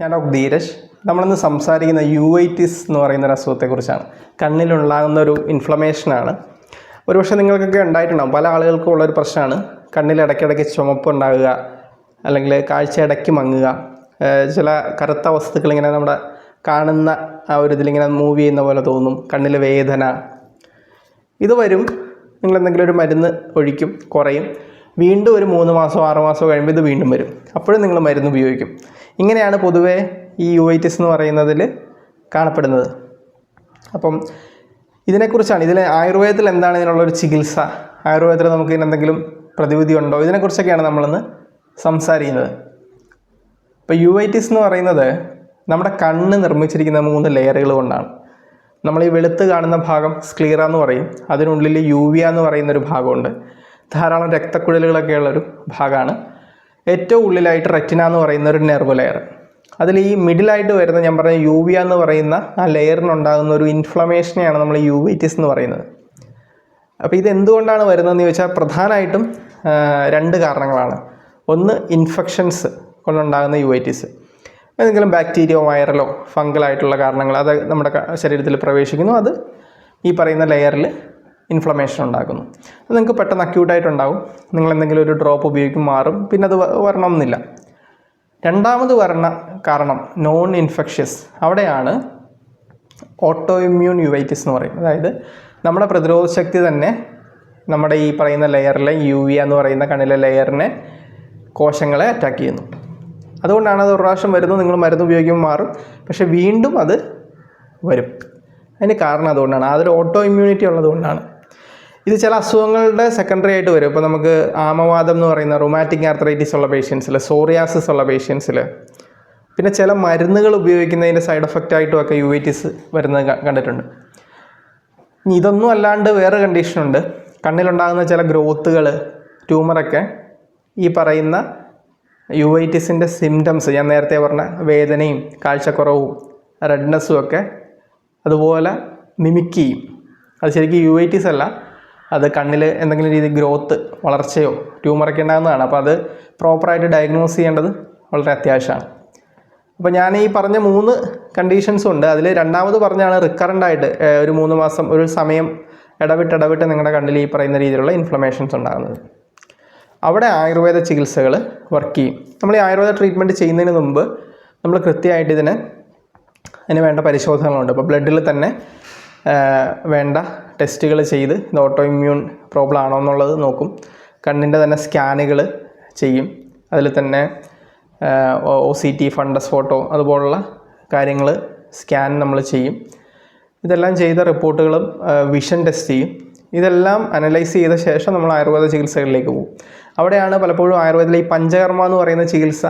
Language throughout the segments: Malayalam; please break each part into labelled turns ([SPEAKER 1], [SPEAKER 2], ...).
[SPEAKER 1] ഞാൻ ഡോക്ടർ ധീരജ്. നമ്മളിന്ന് സംസാരിക്കുന്ന യുവൈറ്റിസ് എന്ന് പറയുന്ന ഒരു അസുഖത്തെക്കുറിച്ചാണ് കണ്ണിലുണ്ടാകുന്ന ഒരു ഇൻഫ്ലമേഷനാണ് ഒരുപക്ഷെ നിങ്ങൾക്കൊക്കെ ഉണ്ടായിട്ടുണ്ടാകും പല ആളുകൾക്കും ഉള്ളൊരു പ്രശ്നമാണ്. കണ്ണിൽ ഇടയ്ക്കിടയ്ക്ക് ചുമപ്പ് ഉണ്ടാകുക അല്ലെങ്കിൽ കാഴ്ച ഇടയ്ക്ക് മങ്ങുക. ചില കറുത്ത വസ്തുക്കൾ ഇങ്ങനെ നമ്മുടെ കാണുന്ന ആ ഒരു ഇതിലിങ്ങനെ മൂവ് ചെയ്യുന്ന പോലെ തോന്നും. കണ്ണിലെ വേദന. ഇത് വരും. നിങ്ങൾ എന്തെങ്കിലും ഒരു മരുന്ന് ഒഴിക്കും കുറയും. വീണ്ടും ഒരു മൂന്ന് മാസമോ ആറ് മാസമോ കഴിയുമ്പോൾ ഇത് വീണ്ടും വരും. അപ്പോഴും നിങ്ങൾ മരുന്ന് ഉപയോഗിക്കും. ഇങ്ങനെയാണ് പൊതുവേ ഈ യുവൈറ്റിസ് എന്ന് പറയുന്നതിൽ കാണപ്പെടുന്നത്. അപ്പം ഇതിനെക്കുറിച്ചാണ് ഇതിൽ ആയുർവേദത്തിൽ എന്താണ് ഇതിനുള്ളൊരു ചികിത്സ? ആയുർവേദത്തിൽ നമുക്ക് ഇതിന് എന്തെങ്കിലും പ്രതിവിധി ഉണ്ടോ? ഇതിനെക്കുറിച്ചൊക്കെയാണ് നമ്മളിന്ന് സംസാരിക്കുന്നത്. ഇപ്പോൾ യുവൈറ്റിസ് എന്ന് പറയുന്നത് നമ്മുടെ കണ്ണ് നിർമ്മിച്ചിരിക്കുന്ന മൂന്ന് ലെയറുകൾ കൊണ്ടാണ്. നമ്മൾ ഈ വെളുത്ത് കാണുന്ന ഭാഗം സ്ക്ലീറ എന്ന് പറയും അതിനുള്ളിൽ യൂവിയ എന്ന് പറയുന്നൊരു ഭാഗമുണ്ട്. ധാരാളം രക്തക്കുഴലുകളൊക്കെ ഉള്ളൊരു ഭാഗമാണ്. ഏറ്റവും ഉള്ളിലായിട്ട് റെറ്റിന എന്ന് പറയുന്ന ഒരു നെർവ് ലെയർ അതിൽ ഈ മിഡിലായിട്ട് വരുന്ന ഞാൻ പറഞ്ഞ യൂവിയ എന്ന് പറയുന്ന ആ ലെയറിനുണ്ടാകുന്ന ഒരു ഇൻഫ്ലമേഷനെയാണ് നമ്മൾ യുവൈറ്റിസ് എന്ന് പറയുന്നത്. അപ്പോൾ ഇത് എന്തുകൊണ്ടാണ് വരുന്നതെന്ന് ചോദിച്ചാൽ പ്രധാനമായിട്ടും രണ്ട് കാരണങ്ങളാണ്. ഒന്ന് ഇൻഫെക്ഷൻസ് കൊണ്ടുണ്ടാകുന്ന യുവൈറ്റിസ് ഏതെങ്കിലും ബാക്ടീരിയോ വൈറലോ ഫംഗലായിട്ടുള്ള കാരണങ്ങൾ അത് നമ്മുടെ ശരീരത്തിൽ പ്രവേശിക്കുന്നു. അത് ഈ പറയുന്ന ലെയറിൽ ഇൻഫ്ലമേഷൻ ഉണ്ടാക്കുന്നു. അത് നിങ്ങൾക്ക് പെട്ടെന്ന് അക്യൂട്ടായിട്ടുണ്ടാവും നിങ്ങൾ എന്തെങ്കിലും ഒരു ഡ്രോപ്പ് ഉപയോഗിക്കും മാറും. പിന്നെ അത് വരണമെന്നില്ല. രണ്ടാമത് വരണ കാരണം നോൺ ഇൻഫെക്ഷ്യസ് അവിടെയാണ് ഓട്ടോ ഇമ്മ്യൂൺ യുവൈറ്റിസ് എന്ന് പറയും അതായത് നമ്മുടെ പ്രതിരോധ ശക്തി തന്നെ നമ്മുടെ ഈ പറയുന്ന ലെയറിലെ യു വി എന്ന് പറയുന്ന കണ്ണിലെ ലെയറിനെ കോശങ്ങളെ അറ്റാക്ക് ചെയ്യുന്നു. അതുകൊണ്ടാണ് അത് ഒരു പ്രാവശ്യം വരുന്നത് നിങ്ങൾ മരുന്ന് ഉപയോഗിക്കുമ്പോൾ മാറും. പക്ഷേ വീണ്ടും അത് വരും. അതിന് കാരണം അതുകൊണ്ടാണ്. അതൊരു ഓട്ടോ ഇമ്മ്യൂണിറ്റി ഉള്ളതുകൊണ്ടാണ്. ഇത് ചില അസുഖങ്ങളുടെ സെക്കൻഡറി ആയിട്ട് വരും. ഇപ്പോൾ നമുക്ക് ആമവാദം എന്ന് പറയുന്ന റൊമാറ്റിക് ആർത്രൈറ്റിസ് ഉള്ള പേഷ്യൻസിൽ സോറിയാസിസ് ഉള്ള പേഷ്യൻസിൽ പിന്നെ ചില മരുന്നുകൾ ഉപയോഗിക്കുന്നതിന്റെ സൈഡ് എഫക്റ്റ് ആയിട്ടും ഒക്കെ യുവൈറ്റിസ് വരുന്നത് കണ്ടിട്ടുണ്ട്. ഇനി ഇതൊന്നും അല്ലാണ്ട് വേറെ കണ്ടീഷനുണ്ട് കണ്ണിലുണ്ടാകുന്ന ചില ഗ്രോത്തുകൾ ട്യൂമറൊക്കെ ഈ പറയുന്ന യുവൈറ്റിസിന്റെ സിംറ്റംസ് ഞാൻ നേരത്തെ പറഞ്ഞ വേദനയും കാഴ്ചക്കുറവും റെഡ്നെസ്സും ഒക്കെ അതുപോലെ മിമിക്ക് ചെയ്യും. അത് ശരിക്കും യുവൈറ്റിസ് അല്ല അത് കണ്ണിൽ എന്തെങ്കിലും രീതി ഗ്രോത്ത് വളർച്ചയോ ട്യൂമറൊക്കെ ഉണ്ടാകുന്നതാണ്. അപ്പോൾ അത് പ്രോപ്പറായിട്ട് ഡയഗ്നോസ് ചെയ്യേണ്ടത് വളരെ അത്യാവശ്യമാണ്. അപ്പോൾ ഞാൻ ഈ പറഞ്ഞ മൂന്ന് കണ്ടീഷൻസും ഉണ്ട്. അതിൽ രണ്ടാമത് പറഞ്ഞാണ് റിക്കറന്റ് ആയിട്ട് ഒരു മൂന്ന് മാസം ഒരു സമയം ഇടവിട്ട് ഇടവിട്ട് നിങ്ങളുടെ കണ്ണിൽ ഈ പറയുന്ന രീതിയിലുള്ള ഇൻഫ്ലമേഷൻസ് ഉണ്ടാകുന്നത്. അവിടെ ആയുർവേദ ചികിത്സകൾ വർക്ക് ചെയ്യും. നമ്മൾ ഈ ആയുർവേദ ട്രീറ്റ്മെന്റ് ചെയ്യുന്നതിന് മുമ്പ് നമ്മൾ കൃത്യമായിട്ട് ഇതിന് അതിന് വേണ്ട പരിശോധനകളുണ്ട്. അപ്പോൾ ബ്ലഡിൽ തന്നെ വേണ്ട. ടെസ്റ്റുകൾ ചെയ്ത് ഇത് ഓട്ടോ ഇമ്മ്യൂൺ പ്രോബ്ലം ആണോ എന്നുള്ളത് നോക്കും. കണ്ണിന്റെ തന്നെ സ്കാനുകൾ ചെയ്യും. അതിൽ തന്നെ O C T fundus photo അതുപോലുള്ള കാര്യങ്ങൾ സ്കാൻ നമ്മൾ ചെയ്യും. ഇതെല്ലാം ചെയ്ത റിപ്പോർട്ടുകളും വിഷൻ ടെസ്റ്റ് ചെയ്യും. ഇതെല്ലാം അനലൈസ് ചെയ്ത ശേഷം നമ്മൾ ആയുർവേദ ചികിത്സകളിലേക്ക് പോകും. അവിടെയാണ് പലപ്പോഴും ആയുർവേദത്തിലെ ഈ പഞ്ചകർമ്മ എന്ന് പറയുന്ന ചികിത്സ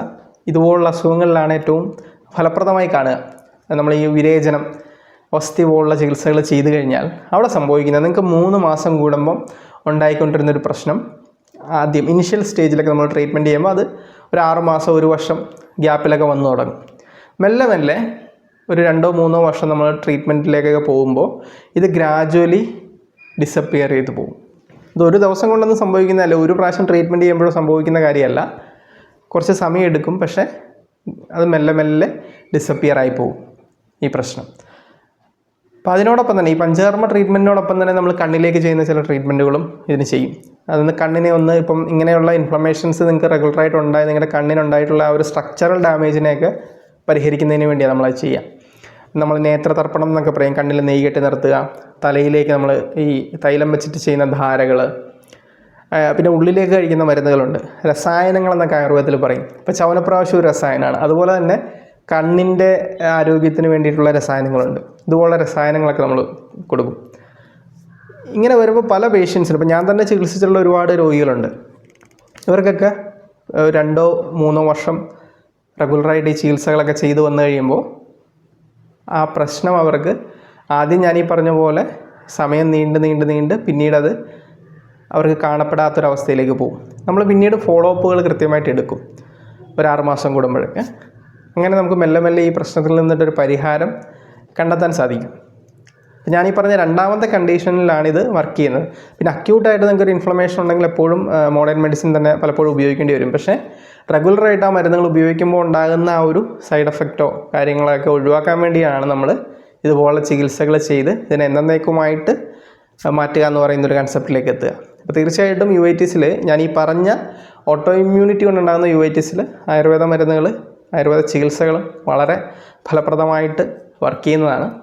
[SPEAKER 1] ഇതുപോലുള്ള അസുഖങ്ങളിലാണ് ഏറ്റവും ഫലപ്രദമായി കാണുക. നമ്മൾ ഈ വിരേചനം വസ്തി പോലുള്ള ചികിത്സകൾ ചെയ്തു കഴിഞ്ഞാൽ അവിടെ സംഭവിക്കുന്നത് നിങ്ങൾക്ക് മൂന്ന് മാസം കൂടുമ്പം ഉണ്ടായിക്കൊണ്ടിരുന്ന ഒരു പ്രശ്നം. ആദ്യം ഇനിഷ്യൽ സ്റ്റേജിലൊക്കെ നമ്മൾ ട്രീറ്റ്മെന്റ് ചെയ്യുമ്പോൾ അത് ഒരു ആറ് മാസം ഒരു വർഷം ഗ്യാപ്പിലൊക്കെ വന്നു തുടങ്ങും. മെല്ലെ മെല്ലെ ഒരു രണ്ടോ മൂന്നോ വർഷം നമ്മൾ ട്രീറ്റ്മെന്റിലേക്കൊക്കെ പോകുമ്പോൾ ഇത് ഗ്രാജുവലി ഡിസപ്പിയർ ചെയ്ത് പോകും. ഇത് ഒരു ദിവസം കൊണ്ടൊന്നും സംഭവിക്കുന്നതല്ല. ഒരു പ്രാവശ്യം ട്രീറ്റ്മെന്റ് ചെയ്യുമ്പോഴും സംഭവിക്കുന്ന കാര്യമല്ല. കുറച്ച് സമയം എടുക്കും പക്ഷേ അത് മെല്ലെ മെല്ലെ ഡിസപ്പിയർ ആയി പോകും ഈ പ്രശ്നം. അപ്പോൾ അതിനോടൊപ്പം തന്നെ ഈ പഞ്ചകർമ്മ ട്രീറ്റ്മെന്റിനോടൊപ്പം തന്നെ നമ്മൾ കണ്ണിലേക്ക് ചെയ്യുന്ന ചില ട്രീറ്റ്മെന്റുകളും ഇതിന് ചെയ്യും. അതൊന്ന് കണ്ണിനെ ഒന്ന് ഇപ്പം ഇങ്ങനെയുള്ള ഇൻഫ്ലമേഷൻസ് നിങ്ങൾക്ക് റെഗുലറായിട്ട് ഉണ്ടായി നിങ്ങളുടെ കണ്ണിനുണ്ടായിട്ടുള്ള ആ ഒരു സ്ട്രക്ചറൽ ഡാമേജിനെയൊക്കെ പരിഹരിക്കുന്നതിന് വേണ്ടിയാണ് നമ്മളത് ചെയ്യുക നമ്മൾ നേത്രതർപ്പണം എന്നൊക്കെ പറയും കണ്ണിൽ നെയ്യ് കെട്ടി നിർത്തുക തലയിലേക്ക് നമ്മൾ ഈ തൈലം വെച്ചിട്ട് ചെയ്യുന്ന ധാരകൾ പിന്നെ ഉള്ളിലേക്ക് കഴിക്കുന്ന മരുന്നുകളുണ്ട്. രസായനങ്ങൾ എന്നൊക്കെ ആയുർവേദത്തിൽ പറയും. ഇപ്പോൾ ചവനപ്രാവശ്യം ഒരു രസായനമാണ് അതുപോലെ തന്നെ കണ്ണിന്റെ ആരോഗ്യത്തിന് വേണ്ടിയിട്ടുള്ള രസായനങ്ങളുണ്ട്. ഇതുപോലുള്ള രസായനങ്ങളൊക്കെ നമ്മൾ കൊടുക്കും. ഇങ്ങനെ വരുമ്പോൾ പല പേഷ്യൻസിനും ഇപ്പം ഞാൻ തന്നെ ചികിത്സിച്ചിട്ടുള്ള ഒരുപാട് രോഗികളുണ്ട്. ഇവർക്കൊക്കെ രണ്ടോ മൂന്നോ വർഷം റെഗുലറായിട്ട് ഈ ചികിത്സകളൊക്കെ ചെയ്തു വന്നു കഴിയുമ്പോൾ ആ പ്രശ്നം അവർക്ക് ആദ്യം ഞാൻ ഈ പറഞ്ഞ പോലെ സമയം നീണ്ട് നീണ്ട് നീണ്ട് പിന്നീട് അത് അവർക്ക് കാണപ്പെടാത്തൊരവസ്ഥയിലേക്ക് പോകും. നമ്മൾ പിന്നീട് ഫോളോ അപ്പുകൾ കൃത്യമായിട്ട് എടുക്കും. ഒരു ആറ് മാസം കൂടുമ്പോഴൊക്കെ. അങ്ങനെ നമുക്ക് മെല്ലെ മെല്ലെ ഈ പ്രശ്നത്തിൽ നിന്നിട്ടൊരു പരിഹാരം കണ്ടെത്താൻ സാധിക്കും. ഞാൻ ഈ പറഞ്ഞ രണ്ടാമത്തെ കണ്ടീഷനിലാണ് ഇത് വർക്ക് ചെയ്യുന്നത്. പിന്നെ അക്യൂട്ടായിട്ട് നിങ്ങൾക്ക് ഒരു ഇൻഫ്ലമേഷൻ ഉണ്ടെങ്കിൽ എപ്പോഴും മോഡേൺ മെഡിസിൻ തന്നെ പലപ്പോഴും ഉപയോഗിക്കേണ്ടി വരും. പക്ഷേ റെഗുലറായിട്ട് ആ മരുന്നുകൾ ഉപയോഗിക്കുമ്പോൾ ഉണ്ടാകുന്ന ആ ഒരു സൈഡ് എഫക്റ്റോ കാര്യങ്ങളൊക്കെ ഒഴിവാക്കാൻ വേണ്ടിയാണ് നമ്മൾ ഇതുപോലുള്ള ചികിത്സകൾ ചെയ്ത് ഇതിനെ എന്നേക്കുമായിട്ട് മാറ്റുക എന്ന് പറയുന്ന ഒരു കൺസെപ്റ്റിലേക്ക് എത്തുക. അപ്പോൾ തീർച്ചയായിട്ടും യു ഐ ടിസിൽ ഞാൻ ഈ പറഞ്ഞ ഓട്ടോ ഇമ്മ്യൂണിറ്റി കൊണ്ടുണ്ടാകുന്ന യു ഐ ടിസിൽ ആയുർവേദ മരുന്നുകൾ ആയുർവേദ ചികിത്സകളും വളരെ ഫലപ്രദമായിട്ട് വർക്ക് ചെയ്യുന്നതാണ്.